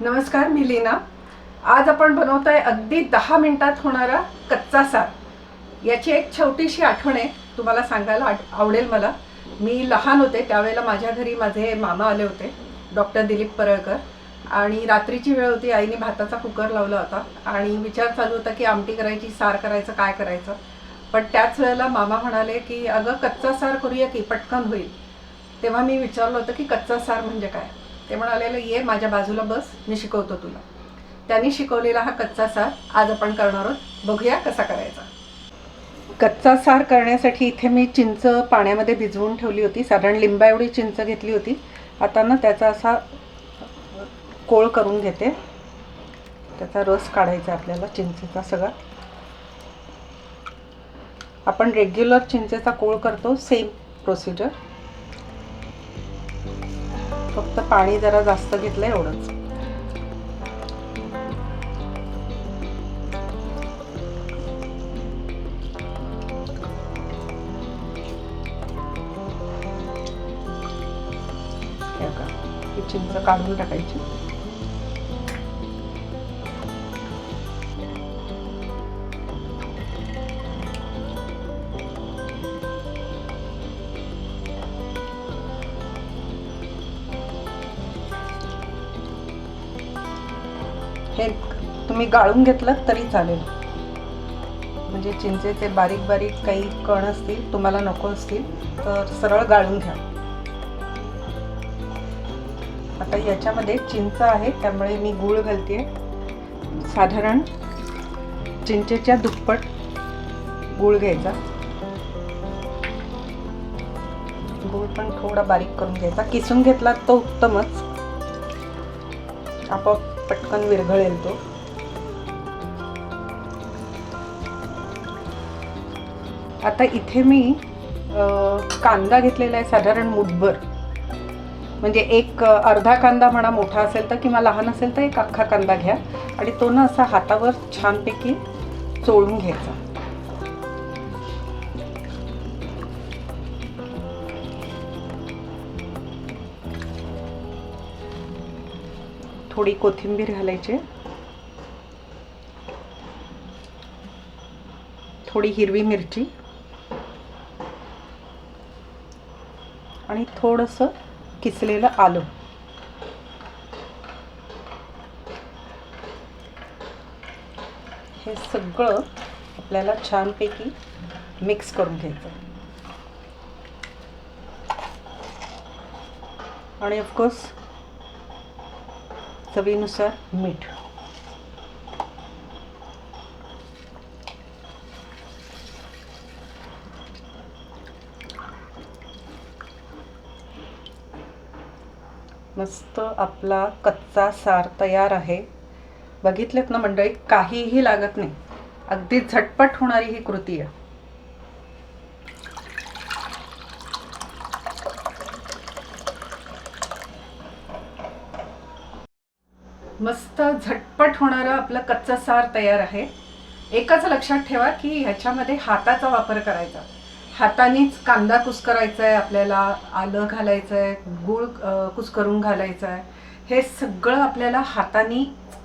नमस्कार मी लीना. आज आपण बनवत आहे अगदी दहा मिनटात होणारा कच्चा सार याची एक छोटीशी आठवण आहे तुम्हाला सांगायला आठ- आवडेल मला. मी लहान होते त्यावेळेला माझ्या घरी माझे मामा आले होते डॉक्टर दिलीप परळकर. आणि रात्रीची वेळ होती आईने भाताचा कुकर लावला होता. आणि विचार चालू होता की आमटी करायची सार करायचं काय करायचं. पण त्याच वेळेला मामा म्हणाले की अगं कच्चा सार करूया की पटकन होईल. तेव्हा मी विचारलं होतं की कच्चा सार म्हणजे काय? ते म्हणालेलं ये माझ्या बाजूला बस मी शिकवतो तुला. त्यांनी शिकवलेला हा कच्चा सार आज आपण करणार आहोत. बघूया कसा करायचा. कच्चा सार करण्यासाठी इथे मी चिंच पाण्यामध्ये भिजवून ठेवली होती. साधारण लिंबा एवढी चिंच घेतली होती. आता ना त्याचा असा कोळ करून घेते. त्याचा रस काढायचा आपल्याला चिंचेचा सगळा. आपण रेग्युलर चिंचेचा कोळ करतो सेम प्रोसिजर फक्त पाणी जरा जास्त घेतलं एवढंच. हे चिंच काढून टाकायची. हे तुम्ही गाळून घेतलं तरी चालेल. म्हणजे चिंचेचे बारीक बारीक काही कण असतील तुम्हाला नको असतील तर सरळ गाळून घ्या. आता याच्यामध्ये चिंच आहे त्यामुळे मी गूळ घालते. साधारण चिंचेच्या दुप्पट गूळ घ्यायचा. गूळ पण थोडा बारीक करून घ्यायचा. किसून घेतला तो उत्तमच. आपोआप पटकन विरघळेल तो. आता इथे मी कांदा घेतलेला आहे साधारण मुठभर. म्हणजे एक अर्धा कांदा म्हणा मोठा असेल तर किंवा लहान असेल तर एक अख्खा कांदा घ्या. आणि तो ना असा हातावर छानपैकी चोळून घ्यायचा. थोडी कोथिंबीर घालायची. थोडी हिरवी मिरची. आणि थोडंसं किसलेलं आलं. हे सगळं आपल्याला छानपैकी मिक्स करून घ्यायचं. आणि ऑफकोर्स चवीनुसार मीठ. मस्त आपला कच्चा सार तयार आहे. बघितलेत ना मंडळी काहीही लागत नाही. अगदी झटपट होणारी ही कृती आहे. मस्त झटपट होणारं आपलं कच्चं सार तयार आहे. एकच लक्षात ठेवा की ह्याच्यामध्ये हाताचा वापर करायचा. हातानेच कांदा कुस्करायचा आहे आपल्याला आलं घालायचं आहे गूळ कुस्करून घालायचं आहे हे सगळं आपल्याला हाताने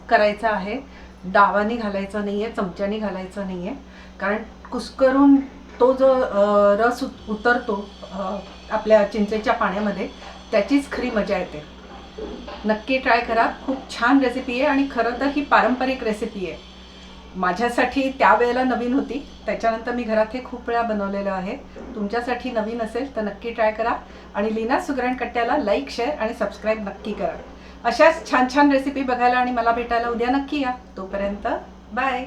करायचं आहे. डावाने घालायचं नाही आहे चमच्याने घालायचं नाही आहे कारण कुस्करून तो जो रस उत- उतरतो आपल्या चिंचेच्या पाण्यामध्ये त्याचीच खरी मजा येते. नक्की ट्राय करा. खूप छान रेसिपी आहे आणि खरं तर ही पारंपरिक रेसिपी आहे. माझ्यासाठी त्यावेळेला नवीन होती. त्याच्यानंतर मी घरात हे खूप वेळा बनवलेलं आहे. तुमच्यासाठी नवीन असेल तर नक्की ट्राय करा. आणि लीना सुगरण कट्ट्याला लाईक शेअर आणि सबस्क्राईब नक्की करा. अशाच छान छान रेसिपी बघायला आणि मला भेटायला उद्या नक्की या. तोपर्यंत बाय